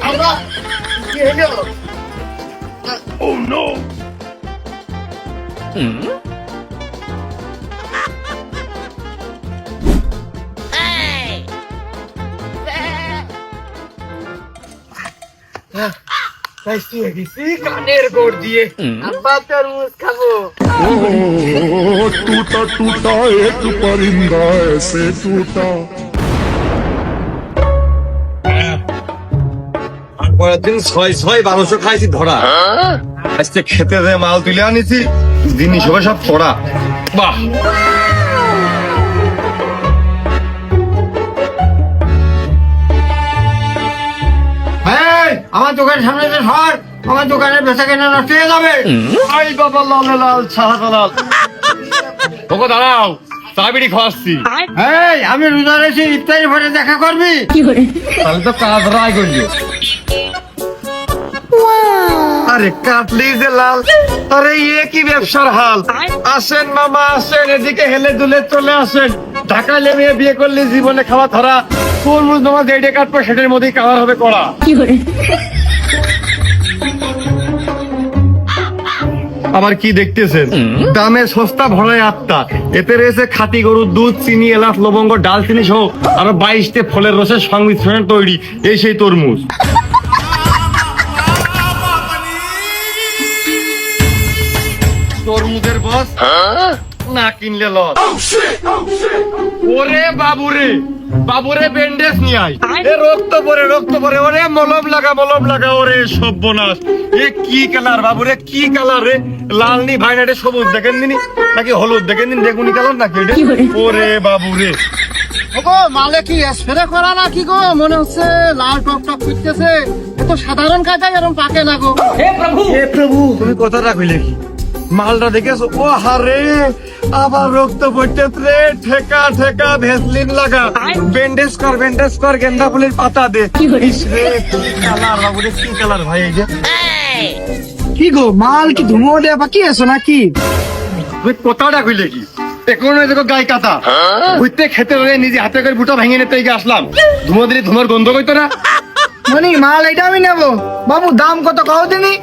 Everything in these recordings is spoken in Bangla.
আল্লাহ কি হলো তাই শুয়ে গেছি কানের গোড় দিয়ে আব্বা তরমুজ খাবো ओ टूटा टूटा एक परिंदा ऐसे टूटा পরের দিন ছয় ছয় বারোশো খাইছি ধরা। আজকে খেতে যে মাল তুলে আনিছি জিনিস হবে সব পড়া। বাহ! আমার দোকানের সামনে যে সর আমার দোকানের বেচা কেনা নষ্ট হয়ে যাবে। আই বাবা লাল লাল সাদা লাল ওকে দাঁড়াও চাবিড়ি খাওয়াচ্ছি। এই আমি রোজা রেছি ইফতারি পরে দেখা করবি। তাহলে তো কাজ রায় করলি। আরে কাটলি যে লাল। আরে ইয়ে কি ব্যবসার হাল? আসেন মামা আসেন এদিকে হেলে দুলে চলে আসেন। ঢাকা লেমিয়ে বিয়ে করলে জীবনে খাওয়া ধরা। তরমুজ নামা যেটা কাটবো সেটার মধ্যেই কালার হবে করা? আবার কি দেখতেছেন? দামে সস্তা ভরায় আত্মা এতে রয়েছে খাঁটি গরুর দুধ চিনি এলাচ লবঙ্গ ডালচিনি সহ আরও বাইশটে ফলের রসের সংমিশ্রণে তৈরি। এই সেই তরমুজ। তরমুজের বস না কিনলে লস ওরে বাবুরে বাবুরে ব্যান্ডেজ নিয়ে আয়। এ রক্ত পরে রক্ত পরে ওরে মলম লাগা মলম লাগা ওরে সর্বনাশ। এ কি কালার বাবুরে কি কালার রে? লাল নি ভাই না সবুজ দেখেন দিনি নাকি হলুদ দেখেন দিন বেগুনি কালার নাকি এটা ওরে বাবুরে। গো মালে কি স্প্রে করা না কি গো? মনে হচ্ছে লাল টক টক করতেছে এ তো সাধারণ কাঁচাই এরকম পাকে না গো। এ প্রভু তুমি কথাটা কইলে কি? মালটা দেখেছ? ও হারে আবার রক্ত পড়তেছে রে ঠেকা ঠেকা ভেসলিন লাগা। ব্যান্ডেজ কর ব্যান্ডেজ কর গেন্দা ফুলের পাতা দে। কি কালার বাবুরে কি কালার ভাই এই যে। কি গো মাল কি ধুমো দেয়া বাকি আছো নাকি? তুই কথাটা কইলে কি? এখন দেখো গাই কাটা। বুঝতে খেতে হলে নিজে হাতে করে বুটা ভেঙে নিতে গিয়ে আসলাম। ধুমো দিলে ধুমোর গন্ধ কইতো না? মানে মাল এটা আমি নেব। বাবু দাম কত কও দিনি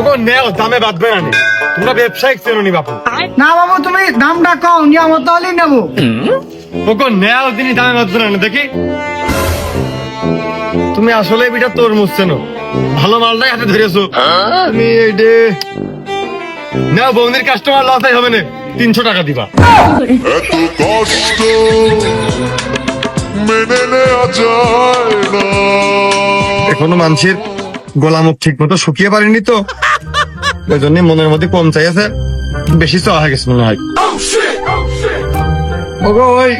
ওগো নেও দামে বাঁধবে না নে। তোমরা ব্যবসায়িক বাপু। না বাবু তুমি দামটা কও নিয়ামত তাহলেই নেব। ওগো নেও দিনই দামে বাঁধবে না দেখি। তুমি আসলে বিটা তরমুজ চেনো। ভালো মালটাই হাতে ধরেছো। তুমি নেও বৌদির কাস্টমার লসাই হবে না। তিনশো টাকা দিবা। এত কষ্ট মেনে নেওয়া যায় না। এখনও মানুষের গলা মুখ ঠিক মতো শুকিয়ে পারেনি তো। ওই জন্য মনের মধ্যে কম চাই আছে। বেশি চাওয়া হয়ে গেছে মনে হয়। ওগো ওই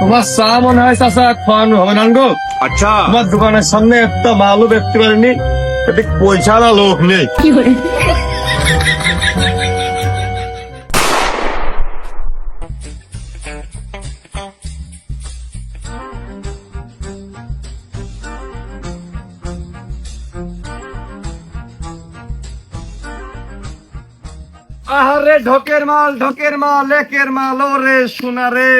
তোমার চা মনে হয় চাষা খাওয়ানো হবে না গো? আচ্ছা। তোমার দোকানের সামনে একটা মালও দেখতে পারিনি। এতে পয়সা না লোক নেই ঢকের মাল ঢকের মাল একের মাল ওরে সোনা রে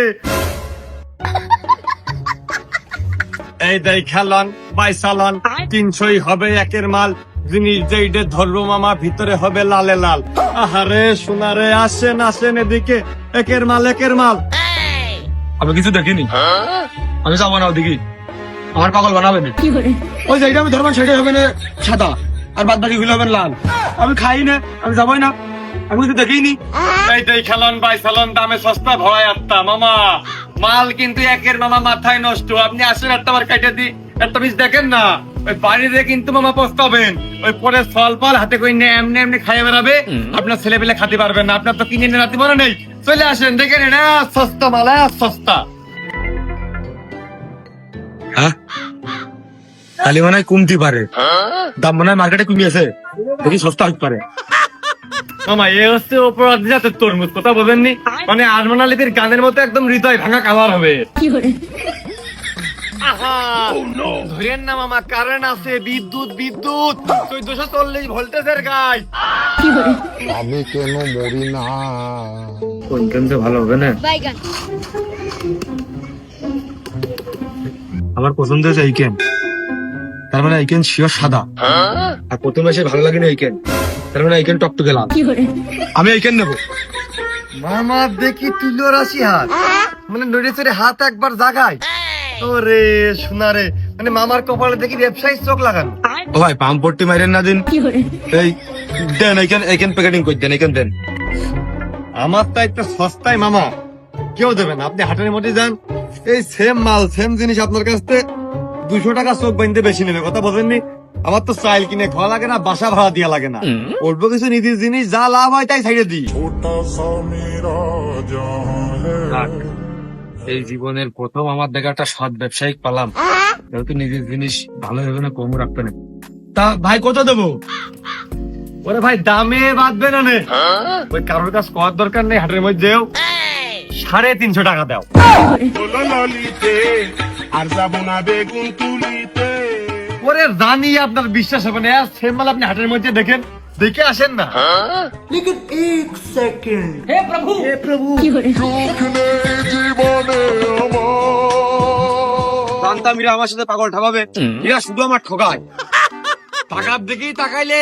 এই দেই খেলন বাইসালন তিনশোই হবে একের মাল জিনিস যেইটে ধরবো মামা ভিতরে হবে লালে লাল। আহারে সোনা রে আসেন আসেন এদিকে একের মাল একের মাল। আমি কিছু দেখিনি। আমি যাব না ওদিকে। আমার পাগল বানাবে না। ওই যেটা আমি ধরবেন সেটাই হবে না সাদা। আর বাদ বাকি গুলো হবে লাল। আমি খাই না আমি যাবোই না। আমি কিছু দেখিনি। খেলন বাইসালন দামে সস্তা ভয় আত্মা মামা মাল কিন্তু একের মামা মাথায় নষ্ট। আপনি আসেন একটা বার দি। একটা পিস দেখেন না। ওই বাড়িতে কিন্তু মামা পস্তাবেন। ওই পরে ফল ফল হাতে করে নিয়ে এমনি এমনি খাইয়ে বেড়াবে। আপনার ছেলে পেলে খাতে পারবেন না। আপনার তো কিনে নিয়ে রাতে মনে নেই। চলে আসেন দেখে নেন সস্তা মাল সস্তা। হ্যাঁ? খালি মনে হয় কমতি পারে। দাম মনে হয় মার্কেটে কমিয়েছে দেখি সস্তা হতে পারে। মামা এ হচ্ছে অপরাধ জাতের তরমুজ কথা বোঝেননি? মানে আরমান আলীদের গানের মতো একদম হৃদয় ভাঙা কালার হবে। ধরেন না মামা কারেন্ট আছে বিদ্যুৎ বিদ্যুৎ। চোদ্দশো চল্লিশ ভোল্টেজের গাই আমি কেন মরি না? ভালো হবে না? আমার পছন্দ হয়েছে এই কেন তার মানে এইকেন শিওর সাদা। আর প্রথম এসে ভালো লাগে না এইকেন তার মানে এইকেন টকটকে লাল আমি এইকেন নেব। মামা দেখি তুলো রাশি হাত। মানে নড়ে চড়ে হাত একবার জাগায় ওরে সোনা রে মানে মামার কপালে দেখি ব্যবসায়ী চোখ লাগানো। ও ভাই পাম্প পট্টি মাইরেন না দিন। এই দেন এইকেন এইকেন প্যাকেটিং করে দেন এইকেন দেন। আমার তো একটা সস্তায় মামা। কেউ দেবেন আপনি হাটের মধ্যে যান। এই সেম মাল সেম জিনিস আপনার কাছ থেকে দুশো টাকা চোখ বাঁধতে বেশি নেবে কথা বলেননি আমার তো স্টাইল কিনে খাওয়া লাগে না বাসা ভাড়া দিয়া লাগে না। অল্প কিছু নিজের জিনিস যা লাভ হয় তাই সাইডে দিই। এই জীবনের প্রথম আমার দেখা একটা সৎ ব্যবসায়িক পালাম। যেহেতু নিজের জিনিস ভালো হবে না কম রাখতে না। তা ভাই কত দেবো? ওরে ভাই দামে বাঁধবে না ওই কারোর কাছ করার দরকার নেই হাটের মধ্যে যেও সাড়ে তিনশো টাকা দাও। আর যাব না বেগুন তুলিতে। ওরে জানি আপনার বিশ্বাস হবে না সেম মাল আপনি হাটের মধ্যে দেখেন দেখে আসেন না। সুখ নেই জীবনে আমার। জানতাম আমার সাথে পাগল ঠাপাবে এরা শুধু আমার ঠকায় টাকার দিকেই তাকাইলে।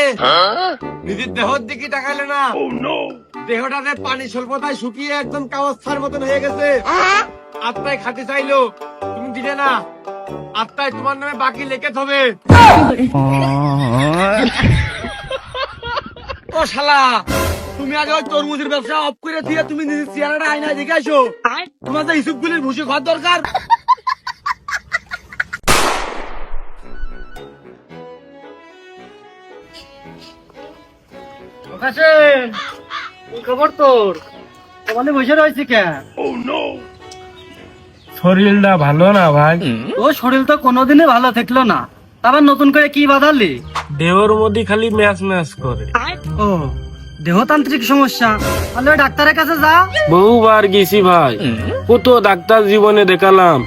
নিজের দেহর দিকেই তাকাইলে না। দেহটাতে পানি স্বল্পতায় শুকিয়ে একদম কাগজের মতন হয়ে গেছে। আত্মায় খাতে চাইলো তুমি দিলে না। আত্মায় তোমার নামে বাকি লেখে হবে ও শালা তুমি আগে ওই তরমুজের ব্যবসা অফ করে দিয়ে তুমি নিজের চেহারাটা আয়নায় দেখে আসো। তোমার যে ইসুপ গুলির ভুষে ঘর দরকার খবর তোর? তোমাদের বসে রয়েছে কে শরীরটা ভালো না ভাই? ও শরীর তো কোনোদিনই ভালো থাকল না। আবার নতুন করে কি বাঁধালি? দেহর মধ্যে খালি ম্যাচ ম্যাচ করে। ও দেহতান্ত্রিক সমস্যা। তাহলে ডাক্তারের কাছে যা। বহুবার গেছি ভাই। কত ডাক্তার জীবনে দেখালাম।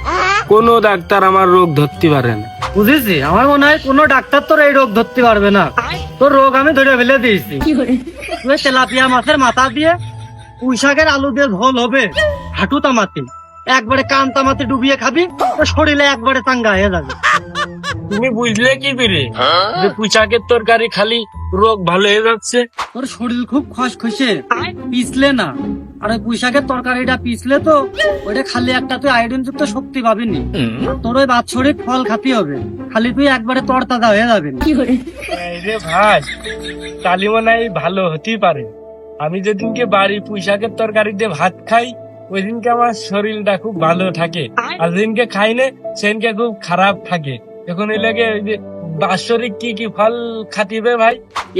কোন ডাক্তার আমার রোগ ধরতে পারে না। বুঝেছি? আমার মনে হয় কোনো ডাক্তার তোর এই রোগ ধরতে পারবে না। তোর রোগ আমি ধরে ফেলে দিয়েছি। তুই তেলাপিয়া মাছের মাথা দিয়ে পুঁই শাকের আলু দিয়ে ঝোল হবে। হাঁটু তামাতে। একবারে কান তামাতে ডুবিয়ে খাবি তোর শরীরে একবারে চাঙ্গা হয়ে যাবে। তুমি বুঝলে কি করে? যে পুঁচাকের তরকারি খালি রোগ ভালো হয়ে যাচ্ছে। তোর শরীর খুব খসখসে। পিছলে না। আর ওই পুঁইশাকের তরকারিটা পিছলে তো ওইটা খালি একটা তুই আয়োডিন যুক্ত শক্তি পাবিনি। তোর ওই বাৎসরিক ফল খাতি হবে। খালি তুই একবারে তরতাজা হয়ে যাবি। এই রে ভাই তালি মনে হয় ভালো হতেই পারে। আমি যেদিনকে বাড়ি পুঁইশাকের তরকারি দিয়ে ভাত খাই ওই দিনকে আমার শরীরটা খুব ভালো থাকে। আর যেদিনকে খাই না সেদিনকে খুব খারাপ থাকে। এখন এই লাগে ওই যে বাৎসরিক কি কি ফল খাতিবে ভাই?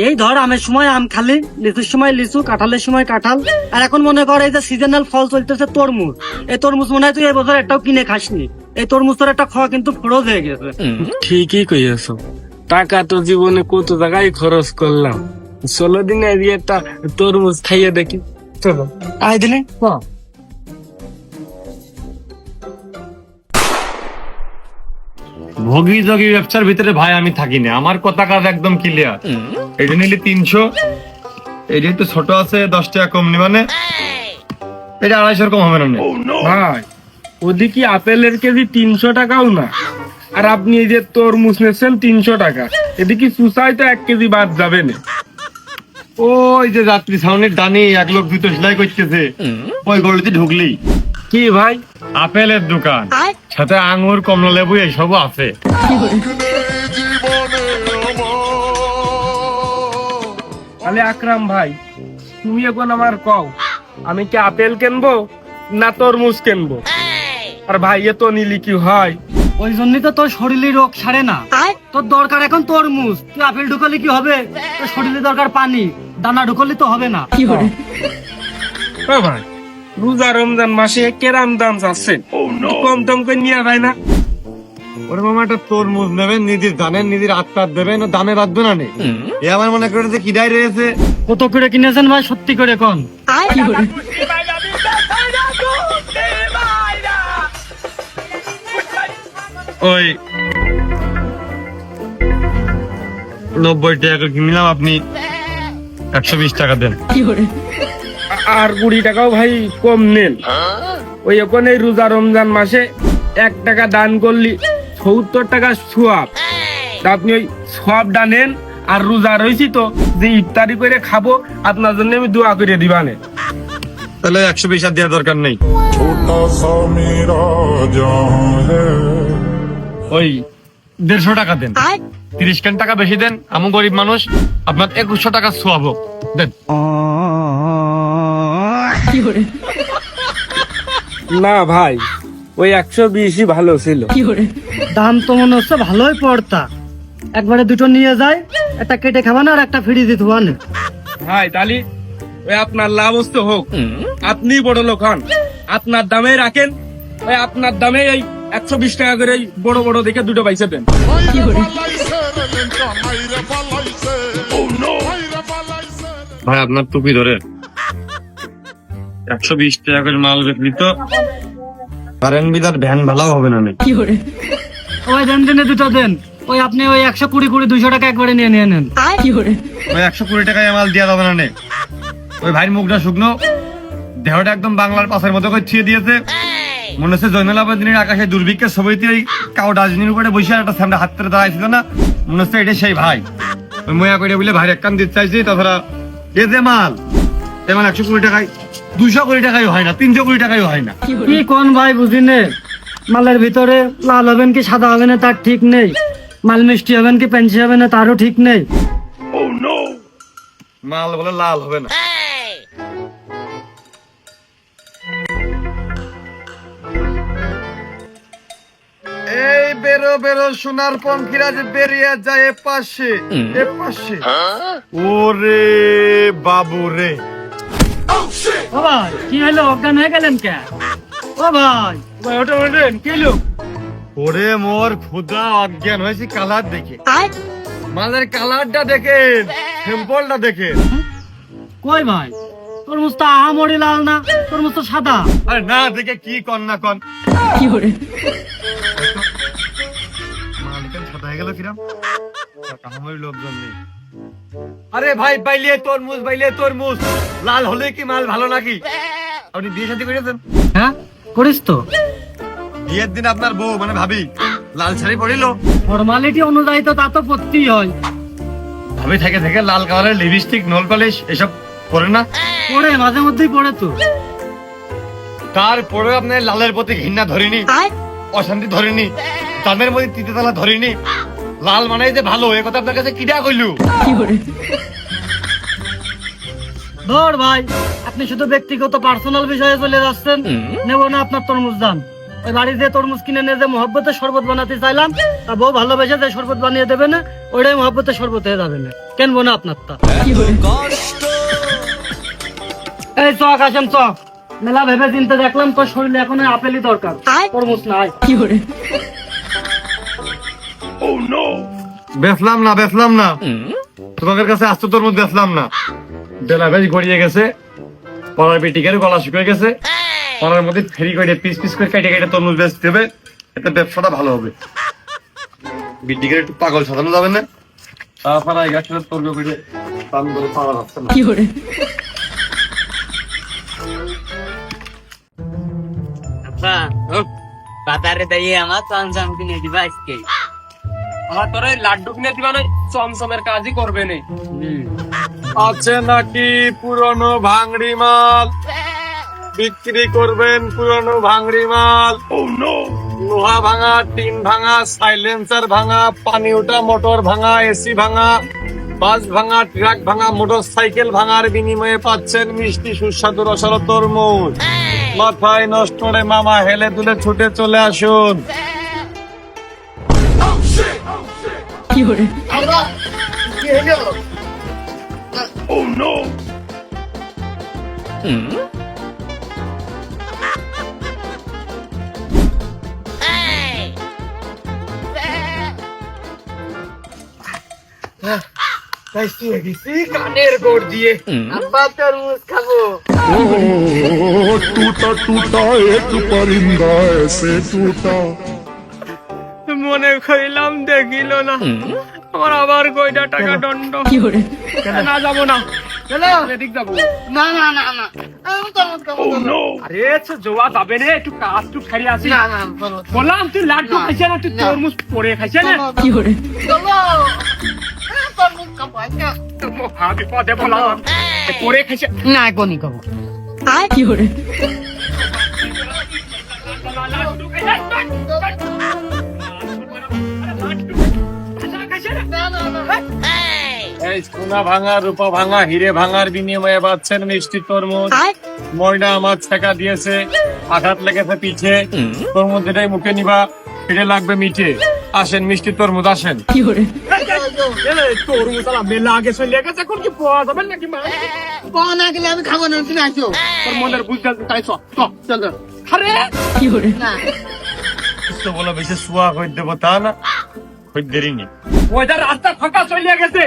এই ধর আমের সময় আম খালি লিচুর সময় লিচু কাঁঠালের সময় কাঁঠাল। আর এখন মনে কর এই যে সিজনাল ফল চলতেছে তরমুজ। এই তরমুজ মনে হয় তুই এই বছর একটাও কিনে খাসনি। এই তরমুজ তোর একটা খাওয়া কিন্তু ফরজ হয়ে গেছে। ঠিকই কইয়াছ। টাকা তো জীবনে কত জায়গায় খরচ করলাম। ষোলো দিনে একটা তরমুজ খাইয়ে দেখি। চলো। আয় দিলে? ভোগী যোগী ব্যবসার ভিতরে ভাই আমি থাকি না আমার কথা কাজ একদম ক্লিয়ার এটা নিলে তিনশো। এটা একটু ছোট আছে দশ টাকা কম নিবানে এটা আড়াইশোর কম হবে না ভাই ওদিকে আপেলের কেজি তিনশো টাকাও না। আর আপনি এই যে তরমুজ নিচ্ছেন তিনশো টাকা। এদিকে সুসাই তো এক কেজি বাদ যাবে না। ওই যে যাত্রী সামনের ডানি এক লোক দুটো সেলাই করতেছে। ওই গলিতে ঢুকলি। কি ভাই? আপেলের দোকান। সাথে আঙুর কমলা লেবু এইসবও আছে। তাহলে আকরাম ভাই তুমি এখন আমার কও আমি কি আপেল কিনবো না তরমুজ কিনবো? আর ভাই এ তো নিলি কি হয়। ওই জন্যই তো তোর শরীরে রোগ সারে না। তোর দরকার এখন তরমুজ। তুই আপেল ঢুকালে কি হবে? তোর শরীরে দরকার পানি। দানা ঢুকালে তো হবে না। ও ভাই। রোজা রমজান মাসে কেরাম দাম যাচ্ছে। কম টম করে নিয়ে যায় না। ওরে মামা একটা তরমুজ নেবেন নিজের জানেন নিজের আত্মার দেবেন দামে বাঁধবে না নে। এ আমার মনে করে যে কিডাই রয়েছে। কত করে কিনেছেন ভাই সত্যি করে কোন? ওই নব্বই টাকা কিনলাম আপনি একশো বিশ টাকা দেন। আর কুড়ি টাকাও ভাই কম নেন। ওই এখন এই রোজা রমজান মাসে এক টাকা দান করলি সত্তর টাকা সোয়াব। আপনি ওই সব নেন আর রোজা রয়েছি তো যে ইফতারি করে খাব আপনার জন্য আমি দোয়া করে দিবানে তাহলে একশো বিশ আর দেওয়ার দরকার নেই। ওই দেড়শো টাকা দেন। তিরিশ কেন টাকা বেশি দেন আমি গরিব মানুষ আপনার একুশশো টাকা সোয়াবো দেন। না ভাই ওই একশো বিশই ভালো ছিল। দাম তো মনে হচ্ছে ভালোই পড়তা। একবারে দুটো নিয়ে যায় একটা কেটে খাবা না আর একটা ফ্রি দিতে হওয়ানে ভাই তালি ওই আপনার লাভ হচ্ছে হোক। আপনি বড় লোক হন। আপনার দামে রাখেন ওই আপনার দামে এই একশো বিশ টাকা করে এই বড় বড় দেখে দুটো পয়সা দেন। ভাই আপনার টুপি ধরে একশো বিশ টাকা করে মাল বিক্রি তো কারেন্ট বিদার ভ্যান ভালো হবে না নে। ওই দেন দিনে দুটো দেন। ওই আপনি ওই একশো কুড়ি কুড়ি দুইশো টাকা একবারে নিয়ে নিয়ে নেন। ওই একশো কুড়ি টাকায় মাল দেওয়া যাবে না নে। ওই ভাইয়ের মুখটা শুকনো। দেহটা একদম বাংলার পাশের মতো করে ছিয়ে দিয়েছে। মনে হচ্ছে জৈনুল আবেদিনের আকাশে দুর্ভিক্ষের ছবিতে ওই কাউ ডাস্টবিনের উপরে বসে একটা সামনে হাত ধরে দাঁড়াইছিল না? মনে হচ্ছে এটা সেই ভাই। ওই ময়া করে বলে ভাইয়ের এক কান দিতে চাইছি তাছাড়া এ যে মাল এ মাল একশো কুড়ি টাকায় দুশো কুড়ি টাকায় হয় না তিনশো কুড়ি টাকায় হয় না। কি কোন ভাই বুঝি নে? মালের ভিতরে লাল হবেন কি সাদা হবে না তার ঠিক নেই। মাল মিষ্টি হবেন কি পেন্সি হবে না তারও ঠিক নেই। মাল বলে লাল হবে না। এই বেরো বেরো সোনার পঙ্খিরা যে বেরিয়ে যায় এ পাশে এ পাশে। ওরে বাবু রে। ও ভাই কি হলো? অজ্ঞান হয়ে গেলেন কে? ও ভাই ভাই ওটা ওঠেন কি লোক ওরে মোর খুদা অজ্ঞান হয়েছি কালার দেখে। মালের কালারটা দেখেন সিম্পলটা দেখেন কই ভাই? তরমুজ তো আহামরি লাল না? তরমুজ তো সাদা? আরে না দেখে কি কন না কন মালিকের সাদা হয়ে গেল কিরাম। কাহামের লোকজন নেই। আরে ভাই বাইলে তরমুজ বাইলে তরমুজ। লাল হলে কি মাল ভালো নাকি? আপনি বিয়ে শাদী করেছেন? হ্যাঁ করিস তো। বিয়ের দিন আপনার বউ মানে ভাবি লাল শাড়ি পরিল। ফর্মালিটি অনুযায়ী তো তা তো করতেই হয়। ভাবি থেকে থেকে লাল কালারের লিপস্টিক নোল পালিশ এসব পরে না? পড়ে মাঝে মধ্যেই পড়ে তো। তারপরে আপনার লালের প্রতি ঘৃণা ধরিনি অশান্তি ধরেনি তাদের মধ্যে তিতে তালা ধরেনি। লাল মানে যে ভালো এ কথা আপনার কাছে কিডা কইলু? ধর ভাই আপনি শুধু ব্যক্তিগত পার্সোনাল বিষয়ে চলে যাচ্ছেন নেব না আপনার তরমুজ দাম ওই বাড়িতে তরমুজ কিনে নিয়ে যে মহব্বতের শরবত বানাতে চাইলাম তা বউ ভালোবেসে যে শরবত বানিয়ে দেবে না ওইটাই মহব্বতের শরবত হয়ে যাবে না। কেন না আপনার তা? এই চক আসেন চক মেলা ভেবে চিনতে দেখলাম তোর শরীরে এখন আপেলই দরকার। তরমুজ নাই। বেচলাম না বেচলাম না। তোমাদের কাছে আসতো তোর মধ্যে বেচলাম না। ডেলাভেজ গড়িয়ে গেছে পড়ার বেটিকের গলা শুকিয়ে গেছে পড়ার মধ্যে ফেরি করে পিস পিস করে কেটে কেটে তরমুজ বেচতে হবে এতে ব্যবসাটা ভালো হবে। বিটিকের একটু পাগল সাজানো যাবে না? তারপরে এই গাছটা তর্ক করে পাওয়া যাচ্ছে না। আচ্ছা আমার চমচম কিনে দিবা আজকে। আমার তোর ওই লাড্ডু কিনে দিবা নয় চমচমের কাজই করবে নেই আছে নাকি পুরনো ভাঙড়ি মাল? বিক্রি করবেন পুরনো ভাঙড়ি মাল। লোহা ভাঙা টিন ভাঙা সাইলেন্সার ভাঙা পানি ওঠা মোটর ভাঙা এসি ভাঙা বাস ভাঙা ট্রাক ভাঙা মোটর সাইকেল ভাঙার বিনিময়ে পাচ্ছেন মিষ্টি সুস্বাদু রসালো তরমুজ। মাথায় নষ্ট রে মামা হেলে দুলে ছুটে চলে আসুন। কানের গোড় দিয়ে আব্বা তরমুজ খাবো ओ टूटा टूटा एक परिंदा ऐसे टूटा মনে কইলাম দেখিল না। আমার আবার কয়টা টাকা দণ্ড। না যাব না? না না না না। আরে জোয়া যাবে রে একটু কাজ টু খাই আসি। না না বললাম তুই লাড্ডু না, খাইছে না তুই না। তরমুজ পরে খাইছে না? পরে খাইছে। না সোনা ভাঙা রূপা ভাঙা হিরে ভাঙার বিনিময়ে পাচ্ছেন মিষ্টি তরমুজ। ময়না আমার ছেকা দিয়েছে আঘাত লেগেছে পিঠে। তরমুজ এটাই মুখে নিবা এটা লাগবে মিঠে। আসেন মিষ্টি তরমুজ আসেন। তরমুজ মেলা আগে চলে গেছে এখন কি পাওয়া যাবে নাকি মা? পাওয়া না গেলে আমি খাব না তুমি আসো। তোর মনের বুঝতে তাই চ চ চলো আরে! না। বলো বেশি শুয়া দেবো তা না নেই। ওইটা রাস্তা ফাঁকা চলে গেছে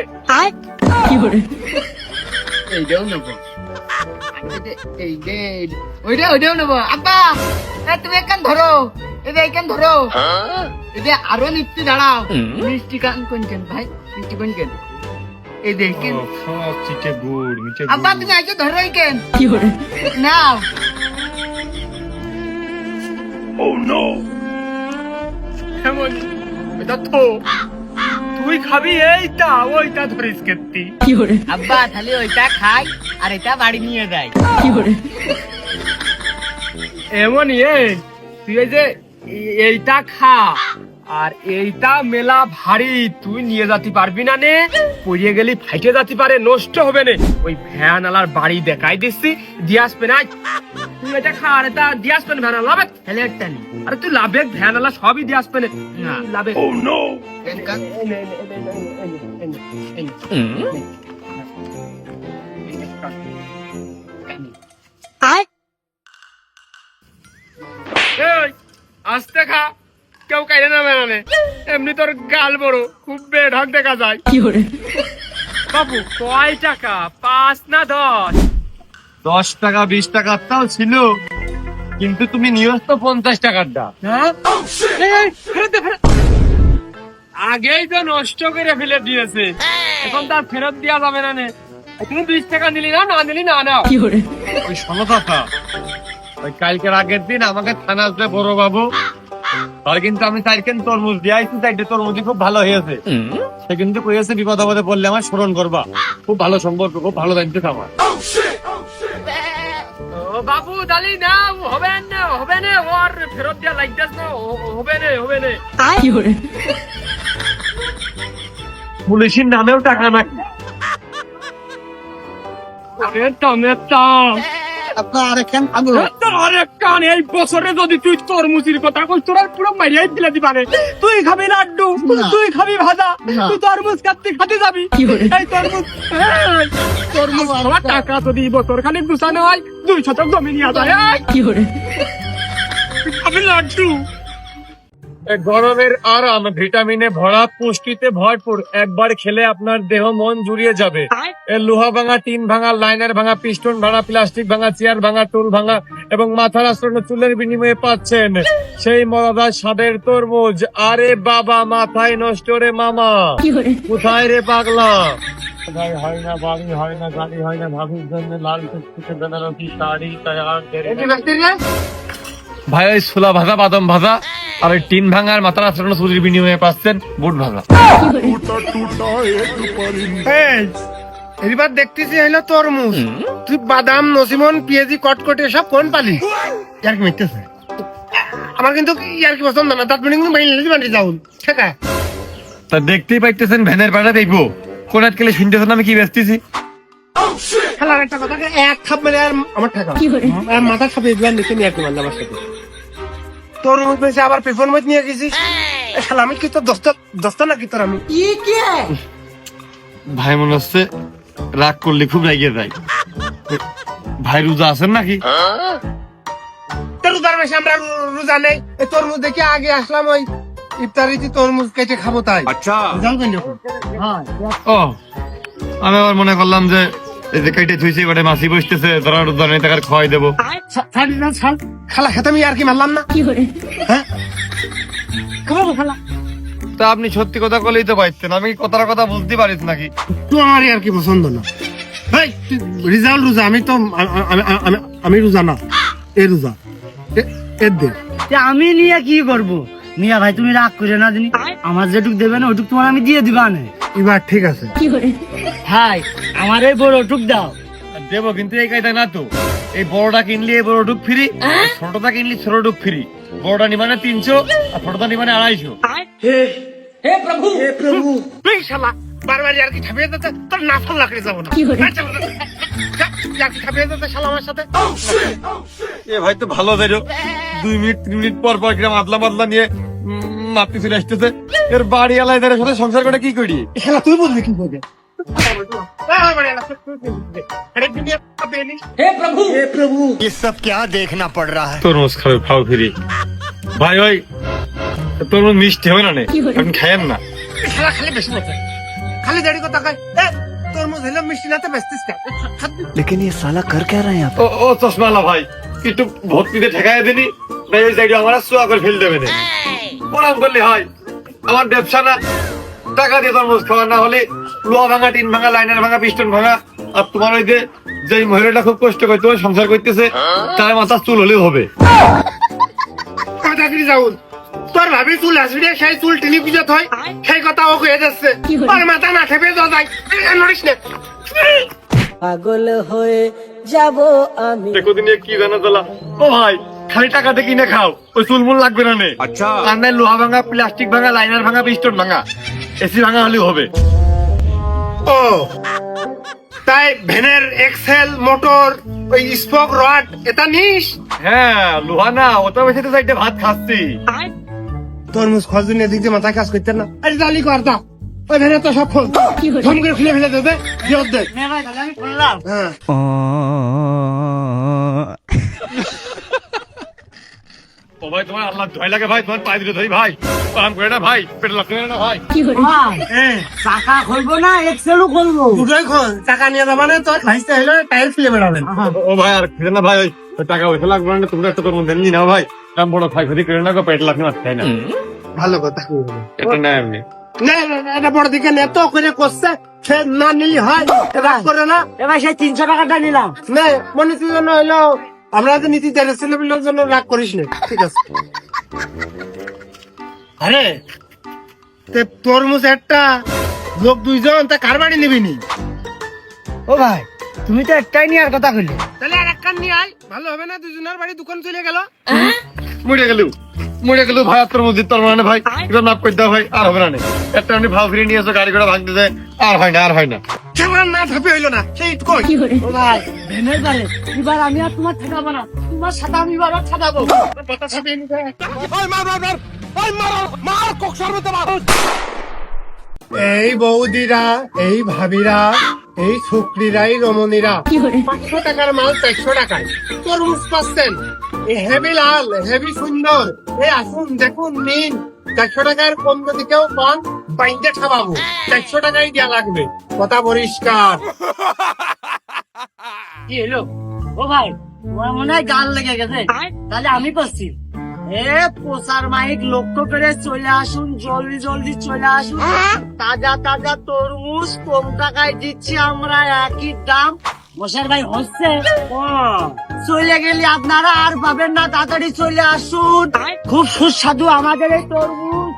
এইটাও নেব। এই যে ওইটা ওইটাও নেব। আব্বা এ, তুমি একখান ধরো। এটা এইখান ধরো। এটা আরও নিচ্ছি দাঁড়াও। মিষ্টি কান কোন কেন ভাই? মিষ্টি কোন কেন এই দেখেন সব চিটে গুড় মিঠে আব্বা গুড়। তুমি আইছো ধরো এইখান নাও। এমন এটা তো তুই খাবি এইটা ওইটা ধরিস কেতি আব্বা তাহলে ওইটা খাই আর এটা বাড়ি নিয়ে যাই। এমন ইয়ে তুই এই যে এইটা খা। আর এইটা মেলা ভারী। তুই নিয়ে যেতে পারবি না নে? পড়িয়ে গেলি ফাইটে যেতে পারে নষ্ট হবে না। ওই ভ্যান আলার বাড়ি দেখাই দিচ্ছি দিয়ে আসবে না তুই এটা খা আর এটা দিয়ে আসবে না ভ্যান আলা লাভে তাহলে একটা নি। আরে তুই লাভে ভ্যান আলা সবই দিয়ে আসবে না। না। লাভে এনকা এই, আস্তে খা। কেউ কাইলে না বেড়ানে। এমনি তোর গাল বড় খুব বেঢক দেখা যায়। বাবু কয় টাকা? পাঁচ না দশ? দশ টাকা বিশ টাকার তাও ছিল। কিন্তু তুমি নিয়েছ তো পঞ্চাশ টাকার দা হ্যাঁ? দে। আগেই তো নষ্ট করে ফেলে দিয়েছে। এখন তার ফেরত দেওয়া যাবে না নে। তুমি বিশ টাকা নিলি না না নিলি না না ওই ষোলো টাকা ওই কালকের আগের দিন আমাকে থানা আসবে বড় বাবু আর কিন্তু আমি তরমুজ দিয়ে আইছি খুব ভালো হয়েছে। সে কিন্তু কইয়েছে বিপদ আপদে বললে আমার স্মরণ করবা। খুব ভালো সম্পর্ক খুব ভালো দায়িত্ব আমার। বাবু দালি না হবে না হবে না ওর ফেরত দেওয়া লাগতেছ না হবে না হবে না। পুলিশের নামেও টাকা না আরে টমেটো আব্বা আর একখান খাব তোর কান এই বছরে যদি তুই তরমুজির কথা কই তোরা পুরো মারিয়াই দিলে দিবারে তুই খাবি লাড্ডু তুই খাবি ভাজা তুই তরমুজ কাটতে খাতে যাবি। এই তরমুজ তরমুজ খাওয়া টাকা যদি বছর খালি গুছানো হয় দুই শতক জমি নিয়ে যায় এই, তুই খাবি লাড্ডু। গরমের আরাম ভিটামিনে ভরা পুষ্টিতে ভরপুর। একবার খেলে আপনার দেহ মন জুড়িয়ে যাবে। লোহা ভাঙা টিন ভাঙা লাইনার ভাঙা পিস্টন ভাঙা প্লাস্টিক ভাঙা চেয়ার ভাঙা টুল ভাঙা এবং মাথার আশ্রয় চুলের বিনিময়ে পাচ্ছেন সেই মজাদার স্বাদের তরমুজ। আরে বাবা মাথায় নষ্ট রে মামা। কোথায় রে পাগলা? হয় না বাড়ি হয় না গাড়ি হয় না ভাবির জন্য লাল টুকটুকে বেনারসি শাড়ি তৈয়ার ভাই ওই ছোলা ভাজা বাদাম ভাজা। আর ওই টিন ভাঙার মাথার আশ্রানো সুদীর বিনিময়ে পাচ্ছেন বুট ভাঙা। এবার দেখতেছি হইল তরমুজ। তুই বাদাম নসিমন কটকটে সব কোন পালি? ইয়ার কি মিটতেছে আমার কিন্তু ইয়ার কি পছন্দ না কিন্তু যাও। তা দেখতেই পাইতেছেন ভ্যানের পাড়া দেখব। কোন আটকেলে শুনতেছেন আমি কি ব্যস্তিছি? খেলার একটা কথা এক খাপ মেরে আর আমার ঠেকা। মাথা খাপে দিবার আমার সাথে। তোর মধ্যে আবার পেছন মধ্যে নিয়ে গেছিস? শালা আমি কি তোর দশটা দশটা নাকি তোর আমি? ভাই মনে হচ্ছে রাগ করলে খুব রাগিয়ে যায় ভাই রোজা আছেন নাকি? তোর রোজার মাসে আমরা রোজা নেই। তরমুজ দেখে আগে আসলাম ওই ইফতারিতে তরমুজ কেটে খাব তাই। আচ্ছা। ও আমি আবার মনে করলাম যে এই যে কেটে থুইছি এবারে মাসি বসতেছে ধরা খাওয়াই দেবো ছাড়ি না ছাড় খালা খেতে আমি আর কি মারলাম না হ্যাঁ খালা তা আপনি সত্যি কথা বলেই তো পাইতেন আমি কথার কথা বুঝতে পারিস নাকি? তো আমার আর কি পছন্দ না। রিজাল রোজা আমি তো আমি- রোজা না এ রোজা এ- এর দে। আমি নিয়ে কি করব? মিয়া ভাই তুমি রাগ করে না দিনি। আমার যেটুক দেবে না ওটুক তোমার আমি দিয়ে দিবা না এবার ঠিক আছে। ভাই আমার এই বড় ওটুক দাও। দেবো কিন্তু এই কায়দা না তো। এই বড়টা কিনলি এই বড়টুক ফ্রি। ছোটটা কিনলি ছোটটুক ফ্রি। বড়টা নিবানে তিনশো আর ছোটটা নিবানে আড়াইশো। হে প্রভু। হে প্রভু। এই শালা বারবার আর কি ছাপিয়ে দিতে তোর নাফল লাকড়ে যাব না। আর কি ছাপিয়ে দিতে শালা আমার সাথে? এ ভাই তো ভালো বেরো দুই মিনিট তিন মিনিট পর পর কিরম আদলা বাদলা নিয়ে মাপতে চলে আসতেছে। এর বাড়ি আলাই এদের সাথে সংসার করে কি করি? শালা তুই বলবি কি বলবে তরমুজ খাবে ফাও ফিরি। ভাই ওই তরমুজ মিষ্টি হবে না নে? আপনি খায়েন না। শালা খালি বেশি বলছে খালি দাড়ি কথা খায় এ, তরমুজ হইলে মিষ্টি নাতে বেচতিস কা? ও ও চশমালা ভাই। একটু ভর্তিতে ঠেকাই দেনি না এই সাইডে আমার সোয়া করে ফেল দেবে না। প্রণাম করলে হয়। আমার ব্যবসা না টাকা দিয়ে তরমুজ খাওয়া না হলে লোহা ভাঙা টিন ভাঙা লাইনার ভাঙা পিস্টন ভাঙা আর তোমার ওই যে যে মহিলাটা খুব কষ্ট করে তোমার সংসার করতেছে তার মাথা চুল হলেও হবে। কথা কি যাউন তোর ভাবি চুল আসবে সেই চুল টিনি পিজত হয় সেই কথা ও কয়ে যাচ্ছে। আর মাথা না খেপে যায়। এ, নড়িস না। পাগল হয়ে যাব আমি। দেখো দিন কি জানা তোলা? ও ভাই খালি টাকাতে কিনে খাও। ওই চুলমুল লাগবে না নে। আচ্ছা। আর নাই লোহা ভাঙা প্লাস্টিক ভাঙা লাইনার ভাঙা পিস্টন ভাঙা। এসি ভাঙা হলেও হবে। ও তাই ভ্যানের এক্সেল মোটর ওই স্পোক রড এটা নিস? হ্যাঁ লোহা না ওটা বেশি তো সাইডে ভাত খাচ্ছি। তরমুজ খাওয়ার জন্য এদিক দিয়ে মাথায় কাজ করতে না? আরে জালি করতা ওই ভ্যানে তো সব ফোন করে খুলে ফেলে দেবে বিয়ত দে। আমি করলাম হ্যাঁ। ও ভাই তোমার আল্লাহ ভয় লাগে ভাই তোমার পায়ে দিলে ধরি ভাই। আরাম করে না ভাই পেটে লাগবে না ভাই। চাকা খুলবো না এক্সেলও খুলবো। দুটোই খোল টাকা নিয়ে যাবা না তোর ভাইসতে হইল টাইল খুলে বেড়াবেন ও ভাই আর খেলে না ভাই ওই টাকা পয়সা লাগবে না তোমরা একটা তোর মধ্যে নিয়ে ভাই। এরম বড় খাই খাই করে না পেট লাগবে না খাই না? ভালো কথা। এটা না এমনি না না, না, এটা বড় দিকে নেতো করে করছে। সে না নিলি হয় রাগ করে না। এবার সেই তিনশো টাকাটা নিলাম। না জন্য হইল আমরা যে নীতি দেড় ছেলেপিলের জন্য রাগ করিস না ঠিক আছে? আরে তে তরমুজ একটা লোক দুইজন তা কার বাড়ি নিবি নি? ও ভাই তুমি তো একটাই নিয়ে আর কথা কইলে। তাহলে আর এক কান নিয়ে আয় ভালো হবে না দুজনের বাড়ি দোকান চলে গেল। মরে গেল মরে গেল ভাই তোর মধ্যে তোর মানে ভাই। এটা মাফ করে দাও ভাই আর হবে না নে। একটা আমি ভাও ফিরে নিয়ে এসো গাড়ি ঘোড়া ভাঙতে যায় আর হয় না আর হয় না। না ধাপে হইল না সেই কই? ও ভাই। ভেনের পারে এবার আমি আর তোমার ঠেকাবো না। তোমার সাথে আমি এবার আর ঠেকাবো। কথা সাথে নিতে এই বৌদিরা এই ভাবিরা এই শুক্রিরাই রমণীরা। পাঁচশো টাকার মাল চারশো টাকায়। তরমুজ পাচ্ছেন। এই হেভি লাল হেভি সুন্দর এই আসুন দেখুন নিন। চারশো টাকার কম যদি কেউ পান বাইন্দে খাওয়াবো। চারশো টাকাই দেওয়া লাগবে। কথা পরিষ্কার। কি হলো? ও ভাই তোমার মনে হয় গাল লেগে গেছে। তাহলে আমি করছি এ পোষার মাইক লক্ষ্য করে চলে আসুন জলদি জলদি চলে আসুন। তাজা তাজা তরমুজ কম টাকায় দিচ্ছি আমরা একই দাম। মশার ভাই হচ্ছে? চলে গেলে আপনারা আর পাবেন না তাড়াতাড়ি চলে আসুন। খুব সুস্বাদু আমাদের এই তরমুজ।